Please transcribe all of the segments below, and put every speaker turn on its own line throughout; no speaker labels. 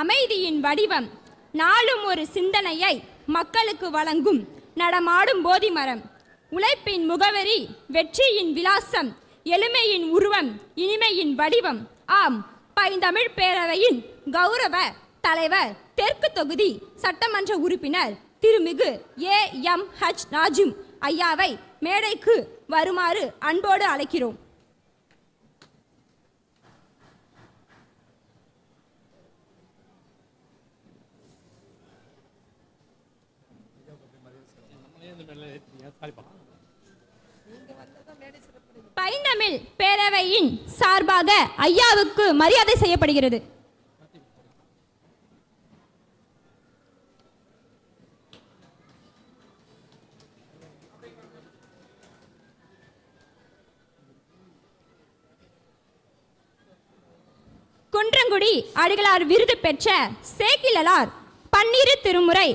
அமைதியின் வடிவம் நாளும் ஒரு சிந்தனையை மக்களுக்கு வழங்கும் நடமாடும் போதிமரம். உழைப்பின் முகவரி வெற்றியின் விலாசம் எளிமையின் உருவம் இனிமையின் வடிவம். ஆம் பைந்தமிழ் பேரவையின் கௌரவ தலைவர் தெற்கு தொகுதி சட்டமன்ற உறுப்பினர் திருமிகு ஏ. எம். ஹச். ராஜும் ஐயாவை மேடைக்கு வருமாறு அன்போடு அழைக்கிறோம். பைந்தமிழ் பேரவையின் சார்பாக ஐயாவுக்கு மரியாதை செய்யப்படுகிறது. குன்றங்குடி அடிகளார் விருது பெற்ற சேக்கிழலார் பன்னிரு திருமுறை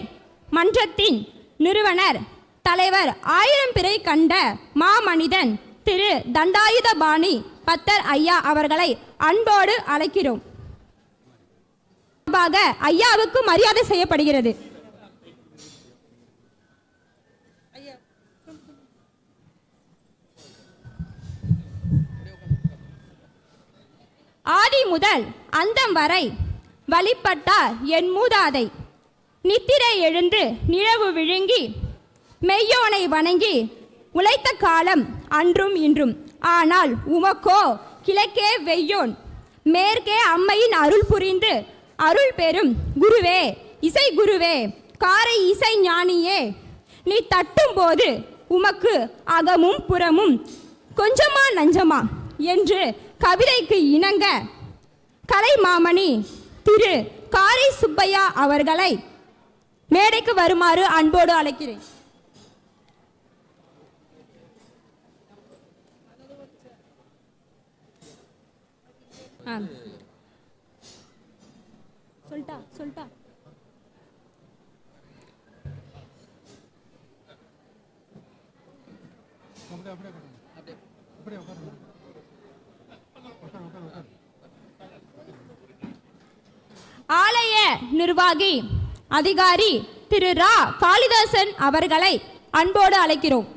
மன்றத்தின் நிறுவனர் தலைவர் ஆயிரம் பிறை கண்ட மாமனிதன் திரு தண்டாயுதபாணி பத்தர் ஐயா அவர்களை அன்போடு அழைக்கிறோம். ஐயாவுக்கு மரியாதை செய்யப்படுகிறது. ஆதி முதல் அந்தம் வரை வழிபட்டார் என் மூதாதை. நித்திரை எழுந்து நிழவு விழுங்கி மெய்யோனை வணங்கி உழைத்த காலம் அன்றும் இன்றும். ஆனால் உமக்கோ கிழக்கே வெய்யோன். மேற்கே அம்மையின் அருள் புரிந்து அருள் பெறும் குருவே இசை குருவே காரை இசை ஞானியே. நீ தட்டும் போது உமக்கு அகமும் புறமும் கொஞ்சமா நஞ்சமா என்று கவிதைக்கு இணங்க கலைமாமணி திரு காரை சுப்பையா அவர்களை மேடைக்கு வருமாறு அன்போடு அழைக்கிறேன். ஆ. சொல்லிட்டா சொல்லிட்டா ஆலய நிர்வாகி அதிகாரி திரு ரா. காளிதாசன் அவர்களை அன்போடு அழைக்கிறோம்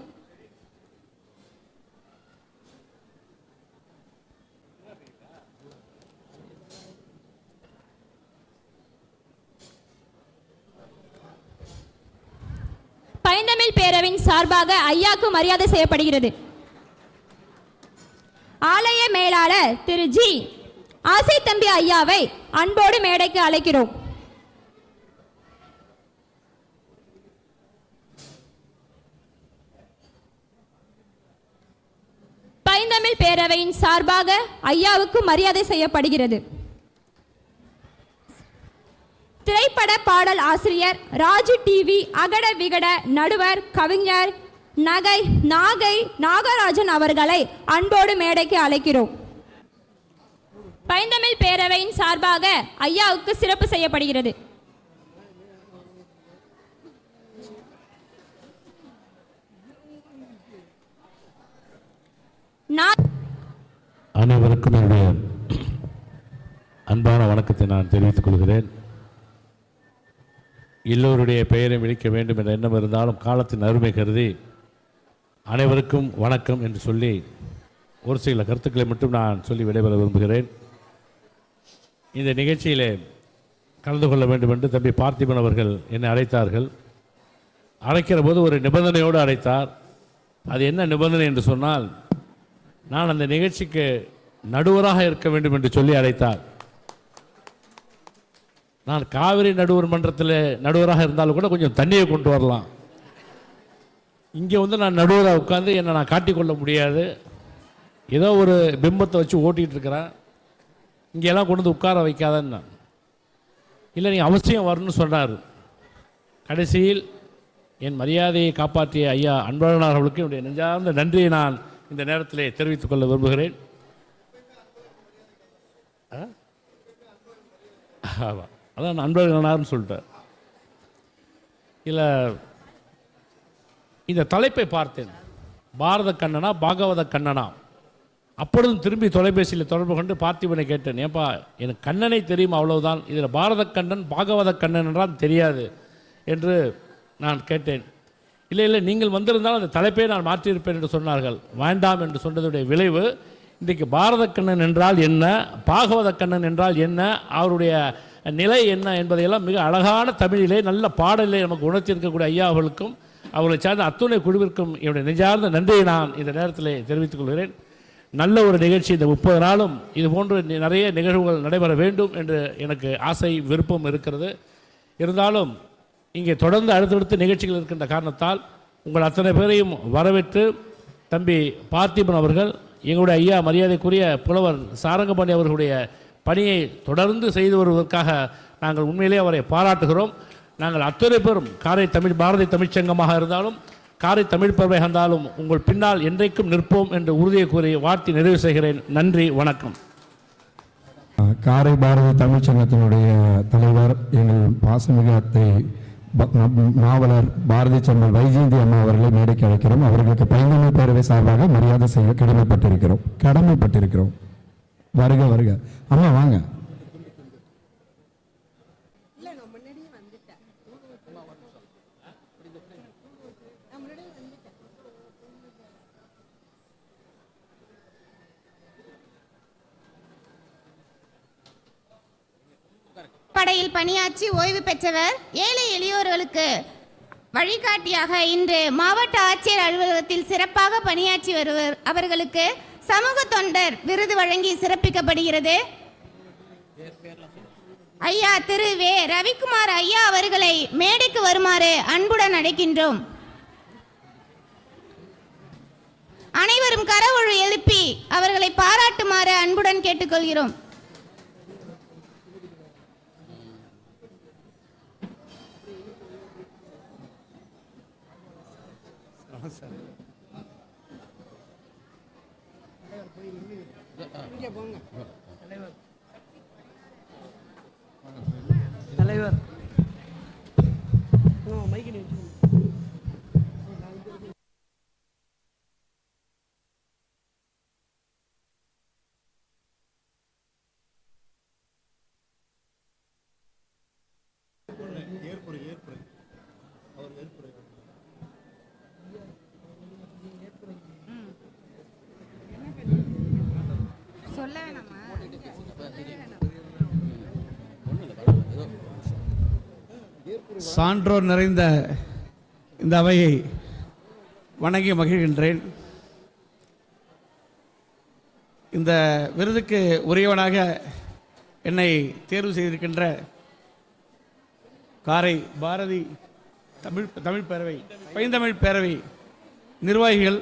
பைந்தமிழ் பேரவின் சார்பாக ஐயாக்கு மரியாதை செய்யப்படுகிறது. ஆலய மேலாளர் திரு ஜி. ஆசை தம்பி ஐயாவை அன்போடு மேடைக்கு அழைக்கிறோம். பைந்தமிழ் பேரவையின் சார்பாக ஐயாவுக்கு மரியாதை செய்யப்படுகிறது. திரைப்பட பாடல் ஆசிரியர் ராஜு டிவி அகட விகட நடுவர் கவிஞர் நகை நாகை நாகராஜன் அவர்களை அன்போடு மேடைக்கு அழைக்கிறோம். பைந்தமிழ் பேரவையின் சார்பாக ஐயாவுக்கு சிறப்பு செய்யப்படுகிறது.
அனைவருக்கும் என்னுடைய அன்பான வணக்கத்தை நான் தெரிவித்துக் கொள்கிறேன். எல்லோருடைய பெயரை விழிக்க வேண்டும் என்ற எண்ணம் இருந்தாலும் காலத்தின் அருமை கருதி அனைவருக்கும் வணக்கம் என்று சொல்லி ஒரு சில கருத்துக்களை மட்டும் நான் சொல்லி விடைபெற விரும்புகிறேன். இந்த நிகழ்ச்சியிலே கலந்து கொள்ள வேண்டும் என்று தம்பி பார்த்திபன் அவர்கள் என்னை அழைத்தார்கள். அழைக்கிற போது ஒரு நிபந்தனையோடு அழைத்தார். அது என்ன நிபந்தனை என்று சொன்னால் நான் அந்த நிகழ்ச்சிக்கு நடுவராக இருக்க வேண்டும் என்று சொல்லி அழைத்தார். நான் காவிரி நடுவர் மன்றத்தில் நடுவராக இருந்தாலும் கூட கொஞ்சம் தண்ணியை கொண்டு வரலாம். இங்கே வந்து நான் நடுவராக உட்காந்து என்னை நான் காட்டிக்கொள்ள முடியாது. ஏதோ ஒரு பிம்பத்தை வச்சு ஓட்டிகிட்டு இருக்கிறேன். இங்கெல்லாம் கொண்டு வந்து உட்கார வைக்காதன்னு இல்லை நீ அவசியம் வரணும்னு சொன்னார். கடைசியில் என் மரியாதையை காப்பாற்றிய ஐயா அன்பழகனார் அவர்களுக்கு என்னுடைய நெஞ்சார்ந்த நன்றியை நான் இந்த நேரத்தில் தெரிவித்துக் கொள்ள விரும்புகிறேன். ஆ? அதான் அன்பழகனார்னு சொல்லிட்டார் இல்லை இந்த தலைப்பை பார்த்தேன். பாரத கண்ணனா பாகவத கண்ணனா. அப்பொழுதும் திரும்பி தொலைபேசியில் தொடர்பு கொண்டு பார்த்திபனை கேட்டேன். ஏப்பா எனக்கு கண்ணனை தெரியும் அவ்வளவுதான். இதில் பாரத கண்ணன் பாகவத கண்ணன் என்றால் தெரியாது என்று நான் கேட்டேன். இல்லை இல்லை நீங்கள் வந்திருந்தால் அந்த தலைப்பை நான் மாற்றியிருப்பேன் என்று சொன்னார்கள். வேண்டாம் என்று சொன்னதுடைய விளைவு இன்றைக்கு பாரத கண்ணன் என்றால் என்ன பாகவத கண்ணன் என்றால் என்ன அவருடைய நிலை என்ன என்பதையெல்லாம் மிக அழகான தமிழிலே நல்ல பாடலை நமக்கு உணர்த்தியிருக்கக்கூடிய ஐயா அவர்களுக்கும் அவர்களை சார்ந்த அத்துணை குழுவிற்கும் என்னுடைய நெஞ்சார்ந்த நன்றியை நான் இந்த நேரத்தில் தெரிவித்துக் கொள்கிறேன். நல்ல ஒரு நிகழ்ச்சி இந்த முப்பது நாளும். இது போன்ற நிறைய நிகழ்வுகள் நடைபெற வேண்டும் என்று எனக்கு ஆசை விருப்பம் இருக்கிறது. இருந்தாலும் இங்கே தொடர்ந்து அடுத்தடுத்து நிகழ்ச்சிகள் இருக்கின்ற காரணத்தால் உங்கள் அத்தனை பேரையும் வரவேற்று தம்பி பார்த்திபன் அவர்கள் எங்களுடைய ஐயா மரியாதைக்குரிய புலவர் சாரங்கபாணி அவர்களுடைய பணியை தொடர்ந்து செய்து வருவதற்காக நாங்கள் உண்மையிலே அவரை பாராட்டுகிறோம். நாங்கள் அத்தனை பேரும் காரை தமிழ் பாரதி தமிழ்ச்சங்கமாக இருந்தாலும் காரை தமிழ் பறவை இருந்தாலும் உங்கள் பின்னால் என்றைக்கும் நிற்போம் என்று உறுதியை கூறி வாழ்த்தி நிறைவு செய்கிறேன். நன்றி வணக்கம்.
காரை பாரதி தமிழ்ச்சங்கத்தினுடைய தலைவர் எங்கள் பாசமிகு அத்தை நாவலர் பாரதி செம்மல் வைஜெயந்தி அம்மா அவர்களை மேடைக்கு அழைக்கிறோம். அவர்களுக்கு பைந்தமிழ் பேரவை சார்பாக மரியாதை செய்ய கடமைப்பட்டிருக்கிறோம். கடமைப்பட்டிருக்கிறோம். வருக வருக. அம்மா வாங்க.
படையில் பணியாற்றி ஓய்வு பெற்றவர் ஏழை எளியோர்களுக்கு வழிகாட்டியாக இன்று மாவட்ட ஆட்சியர் அலுவலகத்தில் சிறப்பாக பணியாற்றி வருவர் அவர்களுக்கு சமூக தொண்டர் விருது வழங்கி சிறப்பிக்கப்படுகிறது. ஐயா திரு வே ரவிக்குமார் ஐயா அவர்களை மேடைக்கு வருமாறு அன்புடன் அழைக்கின்றோம். அனைவரும் கரவொழு எழுப்பி அவர்களை பாராட்டுமாறு அன்புடன் கேட்டுக்கொள்கிறோம்.
சான்றோர் நிறைந்த இந்த அவையை வணங்கி மகிழ்கின்றேன். இந்த விருதுக்கு உரியவனாக என்னை தேர்வு செய்திருக்கின்ற காரை பாரதி தமிழ் தமிழ் பேரவை பைந்தமிழ் பேரவை நிர்வாகிகள்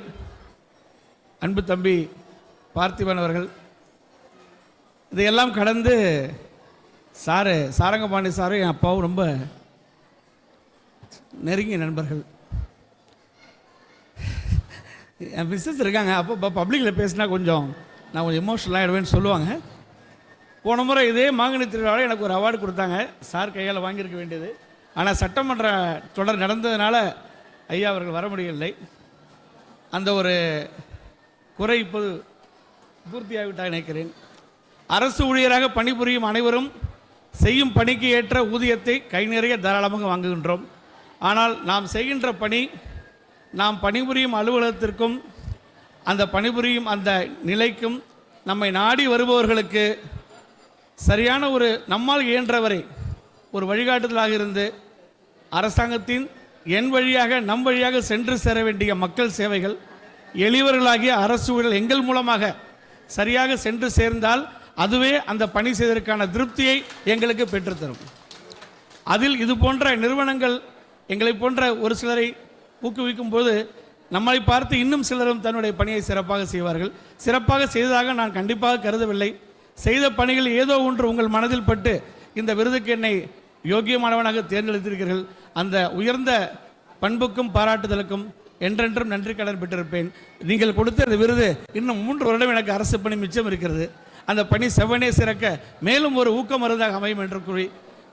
அன்பு தம்பி பார்த்திபன் அவர்கள். இதையெல்லாம் கடந்து சாரு சாரங்கபாணி சாரும் என் அப்பாவும் ரொம்ப நெருங்கிய நண்பர்கள். என் பிஸ்னஸ் இருக்காங்க. அப்போ பப்ளிக்கில் பேசினா கொஞ்சம் நான் கொஞ்சம் எமோஷனல் ஆகிடுவேன்னு சொல்லுவாங்க. போன முறை இதே மாங்கனி திருவிழாவில் எனக்கு ஒரு அவார்டு கொடுத்தாங்க. சார் கையால் வாங்கியிருக்க வேண்டியது. ஆனால் சட்டமன்ற தொடர் நடந்ததுனால ஐயா அவர்கள் வர முடியவில்லை. அந்த ஒரு குறை இப்போது பூர்த்தியாகிவிட்டாக நினைக்கிறேன். அரசு ஊழியராக பணிபுரியும் அனைவரும் செய்யும் பணிக்கு ஏற்ற ஊதியத்தை கை நிறைய தாராளமாக வாங்குகின்றோம். ஆனால் நாம் செய்கின்ற பணி நாம் பணிபுரியும் அலுவலகத்திற்கும் அந்த பணிபுரியும் அந்த நிலைக்கும் நம்மை நாடி வருபவர்களுக்கு சரியான ஒரு நம்மால் இயன்றவரை ஒரு வழிகாட்டுதலாக இருந்து அரசாங்கத்தின் என் வழியாக நம் வழியாக சென்று சேர வேண்டிய மக்கள் சேவைகள் எளியவர்களாகிய அரசு எங்கள் மூலமாக சரியாக சென்று சேர்ந்தால் அதுவே அந்த பணி செய்வதற்கான திருப்தியை எங்களுக்கு பெற்றுத்தரும். அதில் இது போன்ற நிறுவனங்கள் எங்களை போன்ற ஒரு சிலரை ஊக்குவிக்கும் போது நம்மளை பார்த்து இன்னும் சிலரும் தன்னுடைய பணியை சிறப்பாக செய்வார்கள். சிறப்பாக செய்ததாக நான் கண்டிப்பாக கருதவில்லை. செய்த பணிகள் ஏதோ ஒன்று உங்கள் மனதில் பட்டு இந்த விருதுக்கு என்னை யோக்கியமானவனாக தேர்ந்தெடுத்திருக்கிறீர்கள். அந்த உயர்ந்த பண்புக்கும் பாராட்டுதலுக்கும் என்றென்றும் நன்றி கடன் பெற்றிருப்பேன். நீங்கள் கொடுத்த இந்த விருது இன்னும் மூன்று வருடம் எனக்கு அரசு பணி மிச்சம் இருக்கிறது. அந்த பணி செவ்வனே சிறக்க மேலும் ஒரு ஊக்க மருந்தாக அமையும் என்று கூறி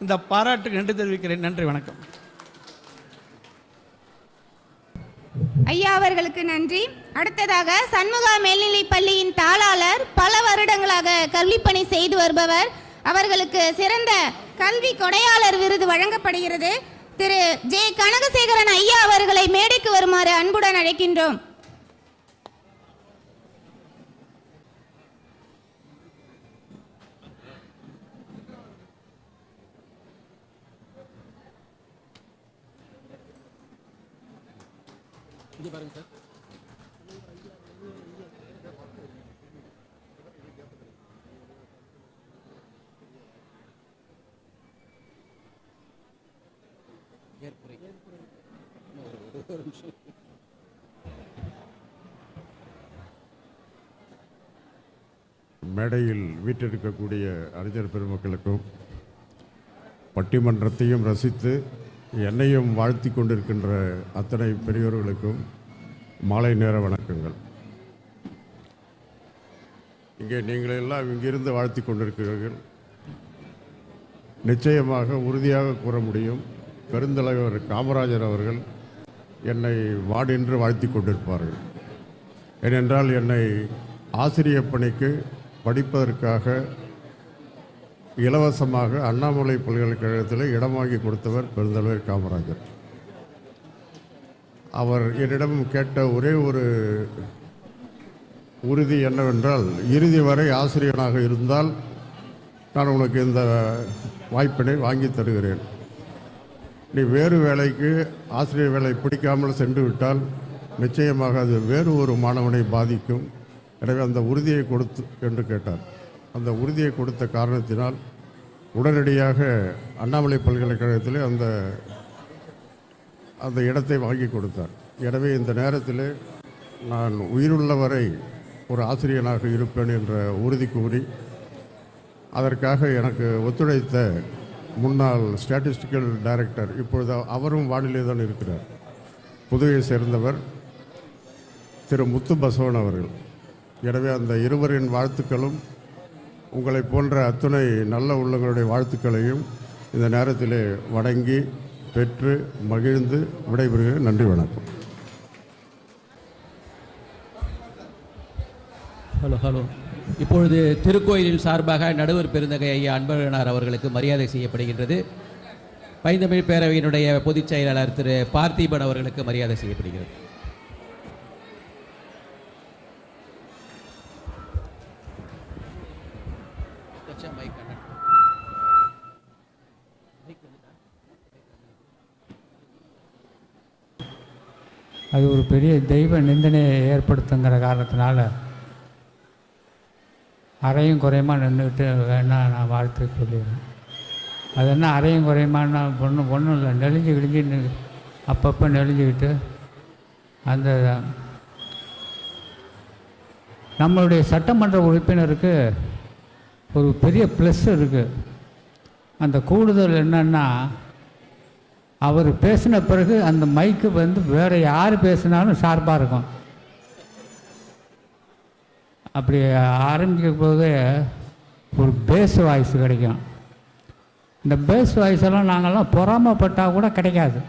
இந்த பாராட்டுக்கு நன்றி தெரிவிக்கிறேன். நன்றி வணக்கம்.
ஐயா அவர்களுக்கு நன்றி. அடுத்ததாக சண்முகா மேல்நிலைப் பள்ளியின் தாளாளர் பல வருடங்களாக கல்விப்பணி செய்து வருபவர். அவர்களுக்கு சிறந்த கல்வி கொடையாளர் விருது வழங்கப்படுகிறது. திரு. ஜே. கனகசேகரன் ஐயா அவர்களை மேடைக்கு வருமாறு அன்புடன் அழைக்கின்றோம்.
மேடையில் வீட்டெடுக்கக்கூடிய அறிஞர் பெருமக்களுக்கும் பட்டிமன்றத்தையும் ரசித்து என்னையும் வாழ்த்தி கொண்டிருக்கின்ற அத்தனை பெரியோர்களுக்கும் மாலை நேர வணக்கங்கள். இங்கே நீங்கள் எல்லாம் இங்கிருந்து வாழ்த்தி கொண்டிருக்கிறீர்கள். நிச்சயமாக உறுதியாக கூற முடியும். பெருந்தலைவர் காமராஜர் அவர்கள் என்னை வாடின்று வாழ்த்தி கொண்டிருப்பார்கள். ஏனென்றால் என்னை ஆசிரியப் பணிக்கு படிப்பதற்காக இலவசமாக அண்ணாமலை பல்கலைக்கழகத்தில் இடம் வாங்கி கொடுத்தவர் பெருந்தலைவர் காமராஜர். அவர் என்னிடம் கேட்ட ஒரே ஒரு உறுதி என்னவென்றால் இறுதி வரை ஆசிரியனாக இருந்தால் நான் உனக்கு இந்த வாய்ப்பினை வாங்கி தருகிறேன். நீ வேறு வேலைக்கு ஆசிரியர் வேலை பிடிக்காமல் சென்று விட்டால் நிச்சயமாக அது வேறு ஒரு மாணவனை பாதிக்கும். எனவே அந்த உறுதியை கொடுத்து என்று கேட்டார். அந்த உறுதியை கொடுத்த காரணத்தினால் உடனடியாக அண்ணாமலை பல்கலைக்கழகத்திலே அந்த அந்த இடத்தை வாங்கி கொடுத்தார். எனவே இந்த நேரத்தில் நான் உயிருள்ளவரை ஒரு ஆசிரியனாக இருப்பேன் என்ற உறுதி கூறி அதற்காக எனக்கு ஒத்துழைத்த முன்னாள் ஸ்டாட்டிஸ்டிக்கல் டைரக்டர் இப்பொழுது அவரும் வானிலை தான் இருக்கிறார். புதுவையை சேர்ந்தவர் திரு முத்து பசவன் அவர்கள். எனவே அந்த இருவரின் வாழ்த்துக்களும் உங்களை போன்ற அத்துணை நல்ல உள்ளங்களுடைய வாழ்த்துக்களையும் இந்த நேரத்திலே வணங்கி பெற்று மகிழ்ந்து விடைபெறுகிறேன். நன்றி வணக்கம்.
ஹலோ ஹலோ இப்பொழுது திருக்கோயிலின் சார்பாக நடுவர் பெருந்தகை ஐயா அன்பழகனார் அவர்களுக்கு மரியாதை செய்யப்படுகின்றது. பைந்தமிழ் பேரவையினுடைய பொதுச் செயலாளர் திரு பார்த்திபன் அவர்களுக்கு மரியாதை செய்யப்படுகிறது.
அது ஒரு பெரிய தெய்வ நிந்தனையை ஏற்படுத்துங்கிற காரணத்தினால அறையும் குறையுமா நின்றுக்கிட்டு வேணா நான் வாழ்த்து சொல்லிடுறேன். அது என்ன அறையும் குறையுமான்னா ஒன்றும் ஒன்றும் இல்லை. நெளிஞ்சு கிழிஞ்சு அப்பப்போ நெளிஞ்சுக்கிட்டு அந்த நம்மளுடைய சட்டமன்ற உறுப்பினருக்கு ஒரு பெரிய ப்ளஸ் இருக்குது அந்த கூடுதல் என்னன்னா அவர் பேசின பிறகு அந்த மைக்கு வந்து வேறு யார் பேசினாலும் ஷார்ப்பாக இருக்கும். அப்படி ஆரம்பிக்கும் போது ஒரு பேஸ் வாய்ஸ் கிடைக்கும். இந்த பேஸ் வாய்ஸ் எல்லாம் நாங்கள்லாம் பொறாமப்பட்டால் கூட கிடைக்காது.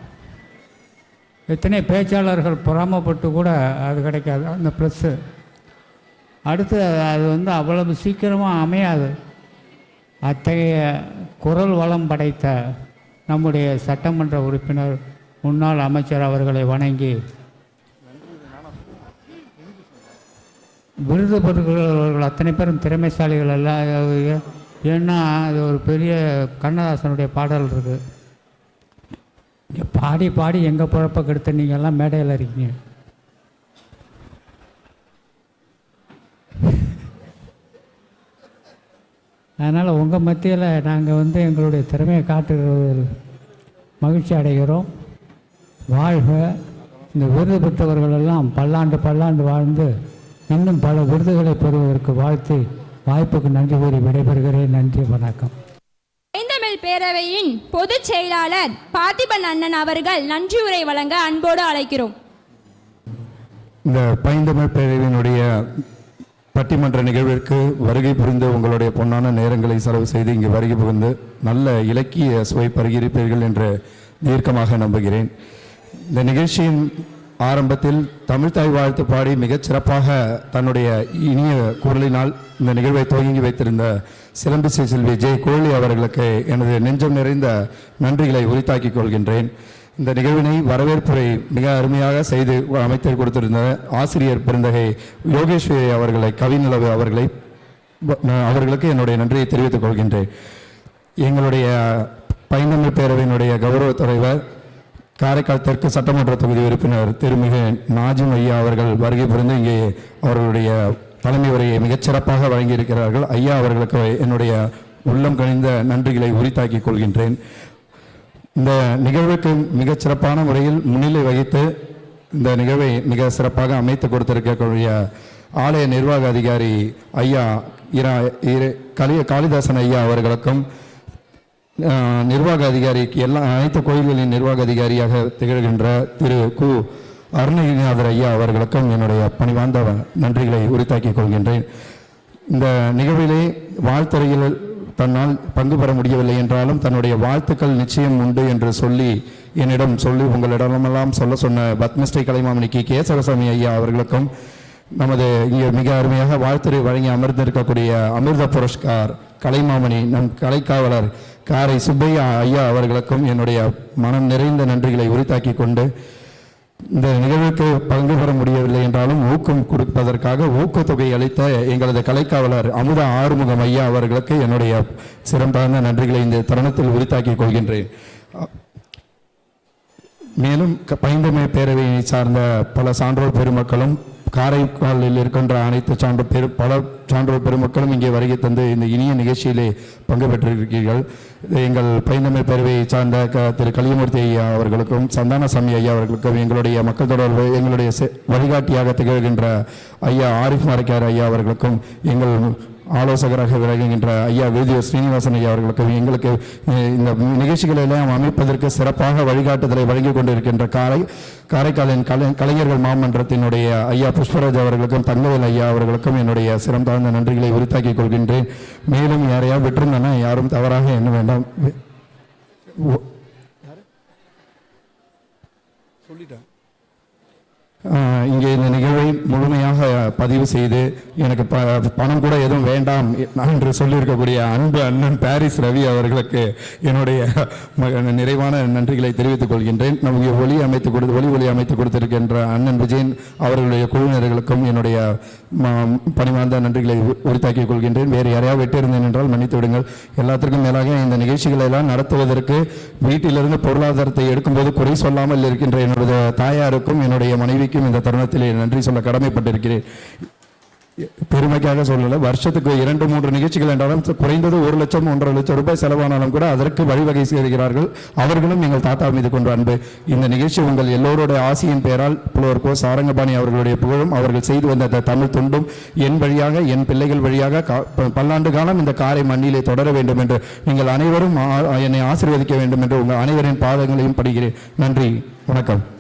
எத்தனை பேச்சாளர்கள் பொறாமப்பட்டு கூட அது கிடைக்காது. அந்த ப்ளஸ்ஸு அடுத்து அது வந்து அவ்வளவு சீக்கிரமாக அமையாது. அத்தகைய குரல் வளம் படைத்த நம்முடைய சட்டமன்ற உறுப்பினர் முன்னாள் அமைச்சர் அவர்களை வணங்கி விருது பெறுகிறவர்கள் அத்தனை பேரும் திறமைசாலிகள் அல்ல. ஏன்னா அது ஒரு பெரிய கண்ணதாசனுடைய பாடல் இருக்குது பாடி பாடி எங்கள் பிறப்பை கெடுத்த நீங்கள்லாம் மேடையில் இருக்கீங்க. அதனால் உங்கள் மத்தியில் நாங்கள் வந்து எங்களுடைய திறமையை காட்டுகிறது மகிழ்ச்சி அடைகிறோம். வாழ்க. இந்த விருது பெற்றவர்கள் எல்லாம் பல்லாண்டு பல்லாண்டு வாழ்ந்து இன்னும் பல விருதுகளை பெறுவதற்கு வாழ்த்தி வாய்ப்புக்கு நன்றி கூறி விடைபெறுகிறேன். நன்றி வணக்கம்.
ஐந்தமிழ் பேரவையின் பொதுச் செயலாளர் பார்த்திபன் அண்ணன் அவர்கள் நன்றியுரை வழங்க அன்போடு அழைக்கிறோம்.
இந்த பைந்தமிழ் பேரவையினுடைய பட்டிமன்ற நிகழ்விற்கு வருகை புரிந்து உங்களுடைய பொன்னான நேரங்களை செலவு செய்து இங்கு வருகை புகுந்து நல்ல இலக்கிய சுவை பருகியிருப்பீர்கள் என்று தீர்க்கமாக நம்புகிறேன். இந்த நிகழ்ச்சியின் ஆரம்பத்தில் தமிழ்தாய் வாழ்த்து பாடி மிகச் சிறப்பாக தன்னுடைய இனிய குரலினால் இந்த நிகழ்வை துவங்கி வைத்திருந்த சிலம்பி செல்வி ஜெய் கோழி அவர்களுக்கு எனது நெஞ்சம் நிறைந்த நன்றிகளை உரித்தாக்கிக் கொள்கின்றேன். இந்த நிகழ்வினை வரவேற்புரை மிக அருமையாக செய்து அமைத்து கொடுத்திருந்த ஆசிரியர் பெருந்தகை யோகேஸ்வரி அவர்களை கவிநிலவு அவர்களை அவர்களுக்கு என்னுடைய நன்றியை தெரிவித்துக் கொள்கின்றேன். எங்களுடைய பைந்தமிழ் பேரவையினுடைய கௌரவ தலைவர் காரைக்கால் தெற்கு சட்டமன்ற தொகுதி உறுப்பினர் திருமிகு நாஜிம் ஐயா அவர்கள் வருகை புரிந்து இங்கே அவர்களுடைய தலைமை உரையை மிகச் சிறப்பாக வழங்கியிருக்கிறார்கள். ஐயா அவர்களுக்கு என்னுடைய உள்ளம் கணிந்த நன்றிகளை உரித்தாக்கிக் கொள்கின்றேன். இந்த நிகழ்வுக்கு மிகச் சிறப்பான முறையில் முன்னிலை வகித்து இந்த நிகழ்வை மிக சிறப்பாக அமைத்து கொடுத்திருக்கக்கூடிய ஆலய நிர்வாக அதிகாரி ஐயா இரா கலிய காளிதாசன் ஐயா அவர்களுக்கும் நிர்வாக அதிகாரிக்கு எல்லா அனைத்து கோயில்களின் நிர்வாக அதிகாரியாக திகழ்கின்ற திரு கு. அருணகிரிநாதர் ஐயா அவர்களுக்கும் என்னுடைய பணிவார்ந்த நன்றிகளை உரித்தாக்கிக் கொள்கின்றேன். இந்த நிகழ்விலே வாழ்த்துறையில் தன்னால் பங்கு பெற முடியவில்லை என்றாலும் தன்னுடைய வாழ்த்துக்கள் நிச்சயம் உண்டு என்று சொல்லி என்னிடம் சொல்லி உங்களிடமெல்லாம் சொல்ல சொன்ன பத்மஸ்ரீ கலைமாமணிக்கு கேசவசாமி ஐயா அவர்களுக்கும் நமது இங்கே மிக அருமையாக வாழ்த்துறை வழங்கி அமர்ந்திருக்கக்கூடிய அமிர்த புரஸ்கார் கலைமாமணி நம் கலைக்காவலர் காரை சுப்பையா ஐயா அவர்களுக்கும் என்னுடைய மனம் நிறைந்த நன்றிகளை உரித்தாக்கி கொண்டு இந்த நிகழ்வுக்கு பங்கு பெற முடியவில்லை என்றாலும் ஊக்கம் கொடுப்பதற்காக ஊக்கத்தொகை அளித்த எங்களது கலைக்காவலர் அமுதா ஆறுமுகம் ஐயா அவர்களுக்கு என்னுடைய சிறப்பான நன்றிகளை இந்த தருணத்தில் உரித்தாக்கிக் கொள்கின்றேன். மேலும் க- பைந்தமை பேரவையை சார்ந்த பல சான்றோர் பெருமக்களும் காரைக்காலில் இருக்கின்ற அனைத்து சான்ற பெரு பல சான்றோர் பெருமக்களும் இங்கே வருகை தந்து இந்த இனிய நிகழ்ச்சியிலே பங்கு பெற்றிருக்கிறீர்கள். எங்கள் பைந்தமை பேரவை சார்ந்த க திரு கலியமூர்த்தி ஐயா அவர்களுக்கும் சந்தானசாமி ஐயா அவர்களுக்கும் எங்களுடைய மக்கள் தொடர்பு எங்களுடைய வழிகாட்டியாக திகழ்கின்ற ஐயா ஆரிஃப் மரக்கார் ஐயா அவர்களுக்கும் எங்கள் ஆலோசகராக விளங்குகின்ற ஐயா வேதியோ ஸ்ரீனிவாசன் ஐயா அவர்களுக்கு எங்களுக்கு இந்த நிகழ்ச்சிகளை எல்லாம் அமைப்பதற்கு சிறப்பாக வழிகாட்டுதலை வழங்கி கொண்டிருக்கின்ற காரை காரைக்காலின் கலை கலைஞர்கள் மாமன்றத்தினுடைய ஐயா புஷ்பராஜ் அவர்களுக்கும் தங்கவேல் ஐயா அவர்களுக்கும் என்னுடைய சிறந்தாழ்ந்த நன்றிகளை உரித்தாக்கிக் கொள்கின்றேன். மேலும் யாரையா விட்டிருந்தனா யாரும் தவறாக எண்ண வேண்டாம். சொல்லிட்டேன். இங்கே இந்த நிகழ்வை முழுமையாக பதிவு செய்து எனக்கு ப பணம் கூட எதுவும் வேண்டாம் என்று சொல்லியிருக்கக்கூடிய அன்பு அண்ணன் பாரிஸ் ரவி அவர்களுக்கு என்னுடைய நிறைவான நன்றிகளை தெரிவித்துக் கொள்கின்றேன். நமக்கு ஒளி அமைத்து கொடுத்து ஒளி ஒளி அமைத்து கொடுத்திருக்கின்ற அண்ணன் விஜயன் அவர்களுடைய குழுவினர்களுக்கும் என்னுடைய ம- பணிவார்ந்த நன்றிகளை உரித்தாக்கிக் கொள்கின்றேன். வேறு யாரையாவது விட்டிருந்தேன் என்றால் மன்னித்து விடுங்கள். எல்லாத்திற்கும் மேலாக இந்த நிகழ்ச்சிகளை எல்லாம் நடத்துவதற்கு வீட்டிலிருந்து பொருளாதாரத்தை எடுக்கும்போது குறை சொல்லாமல் இருக்கின்ற என்னுடைய தாயாருக்கும் என்னுடைய மனைவிக்கும் இந்த தருணத்திலே நன்றி சொல்ல கடமைப்பட்டிருக்கிறேன். பெருமைக்காக சொல்லலை வருஷத்துக்கு இரண்டு மூன்று நிகழ்ச்சிகள் என்றாலும் குறைந்தது ஒரு லட்சம் ஒன்றரை லட்சம் ரூபாய் செலவானாலும் கூட அதற்கு வழிவகை செய்கிறார்கள். அவர்களும் எங்கள் தாத்தா மீது கொண்டு அன்பு. இந்த நிகழ்ச்சி உங்கள் எல்லோருடைய ஆசையின் பெயரால் புலவர் கோ. சாரங்கபாணி அவர்களுடைய புகழும் அவர்கள் செய்து வந்த அந்த தமிழ் தொண்டும் என் வழியாக என் பிள்ளைகள் வழியாக கா- பல்லாண்டு காலம் இந்த காரை மண்ணிலே தொடர வேண்டும் என்று நீங்கள் அனைவரும் என்னை ஆசீர்வதிக்க வேண்டும் என்று உங்கள் அனைவரின் பாதங்களையும் படுகிறேன் நன்றி வணக்கம்.